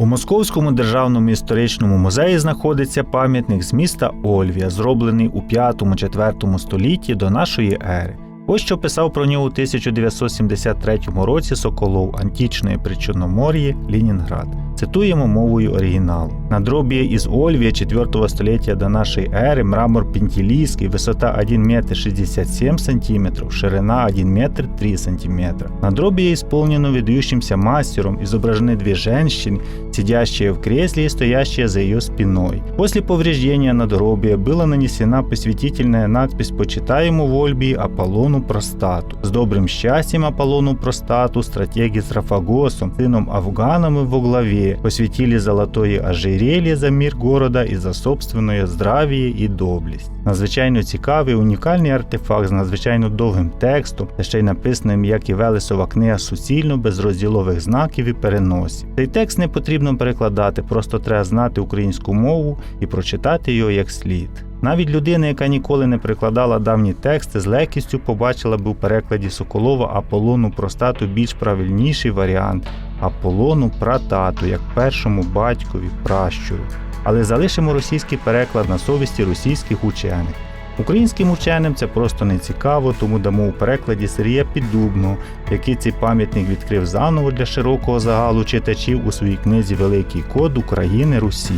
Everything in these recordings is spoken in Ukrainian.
У Московському державному історичному музеї знаходиться пам'ятник з міста Ольвія, зроблений у 5-4 столітті до нашої ери. Ось що писав про нього у 1973 році Соколов антічної Причорномор'ї Лінінград. Цитуємо мовою оригіналу. Надроб'я із Ольвія 4 століття до нашої ери, мрамор пентилійський, висота 1 метр 67 сантиметров, ширина 1 метр 3 сантиметра. Надробье исполнено выдающимся мастером, изображены две женщины, сидящие в кресле и стоящие за ее спиной. После повреждения надгробия была нанесена посвятительная надпись «Почитаему в Ольбии Аполлону Простату». С добрым счастьем Аполлону Простату, стратеги с Рафагосом, сыном Афганом во главе, посвятили золотое ожерелье за мир города і за собственное здравіє і доблесть. Надзвичайно цікавий, унікальний артефакт з надзвичайно довгим текстом, та ще й написаним, як і Велесова книга суцільно, без розділових знаків і переносів. Цей текст не потрібно перекладати, просто треба знати українську мову і прочитати його як слід. Навіть людина, яка ніколи не прикладала давні тексти, з легкістю побачила би у перекладі Соколова Аполлону Простату більш правильніший варіант Аполлону Пратату, як першому батькові пращуру. Але залишимо російський переклад на совісті російських учених. Українським ученим це просто не цікаво, тому дамо у перекладі Сергія Піддубного, який цей пам'ятник відкрив заново для широкого загалу читачів у своїй книзі Великий код України Русі.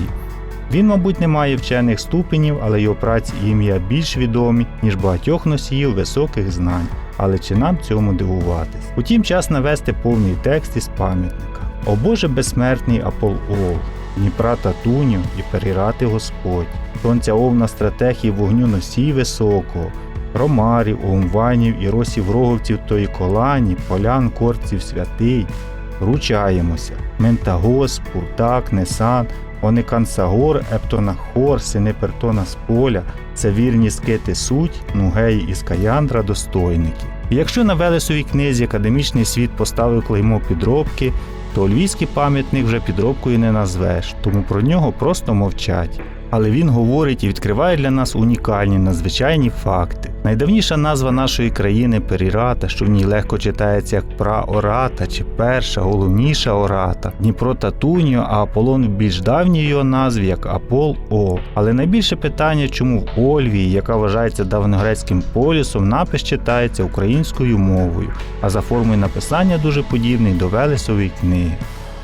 Він, мабуть, не має вчених ступенів, але його праці і ім'я більш відомі, ніж багатьох носіїв високих знань. Але чи нам цьому дивуватись? Утім, час навести повний текст із пам'ятника. О Боже безсмертний Апол Ол, Дніпра Татуню і перірати Господь, сонця овна стратегії вогню носій високого, ромарів, оумванів і росів роговців тої колані, полян корців святий, ручаємося. Ментагос, Пуртак, Несан, Оникансагор, Ептонахор, сини Пертона з поля, це вірні скити суть, Нугеї і Скаяндра достойники. Якщо на Велесовій книзі академічний світ поставив клеймо підробки, то львівський пам'ятник вже підробкою не назвеш, тому про нього просто мовчать. Але він говорить і відкриває для нас унікальні надзвичайні факти. Найдавніша назва нашої країни Перірата, що в ній легко читається як праората чи перша, головніша ората, Дніпро Татуньо, а Аполлон в більш давній його назві як Апол О. Але найбільше питання, чому в Ольвії, яка вважається давньогрецьким полісом, напис читається українською мовою, а за формою написання дуже подібний до Велесової книги.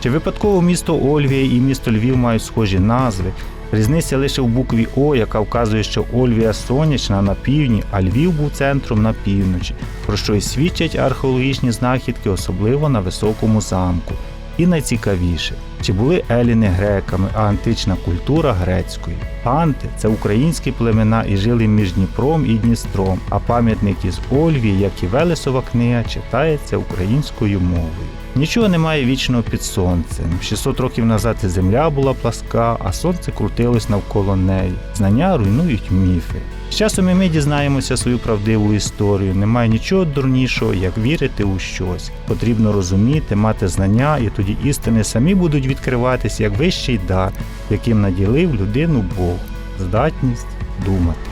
Чи випадково місто Ольвія і місто Львів мають схожі назви? Різниця лише в букві О, яка вказує, що Ольвія сонячна на півдні, а Львів був центром на півночі, про що й свідчать археологічні знахідки, особливо на високому замку. І найцікавіше, чи були еліни греками, а антична культура грецькою. Анти це українські племена і жили між Дніпром і Дністром, а пам'ятник із Ольвії, як і Велесова книга, читається українською мовою. Нічого немає вічного під сонцем. 600 років назад земля була пласка, а сонце крутилось навколо неї. Знання руйнують міфи. З часом і ми дізнаємося свою правдиву історію. Немає нічого дурнішого, як вірити у щось. Потрібно розуміти, мати знання, і тоді істини самі будуть відкриватися як вищий дар, яким наділив людину Бог здатність думати.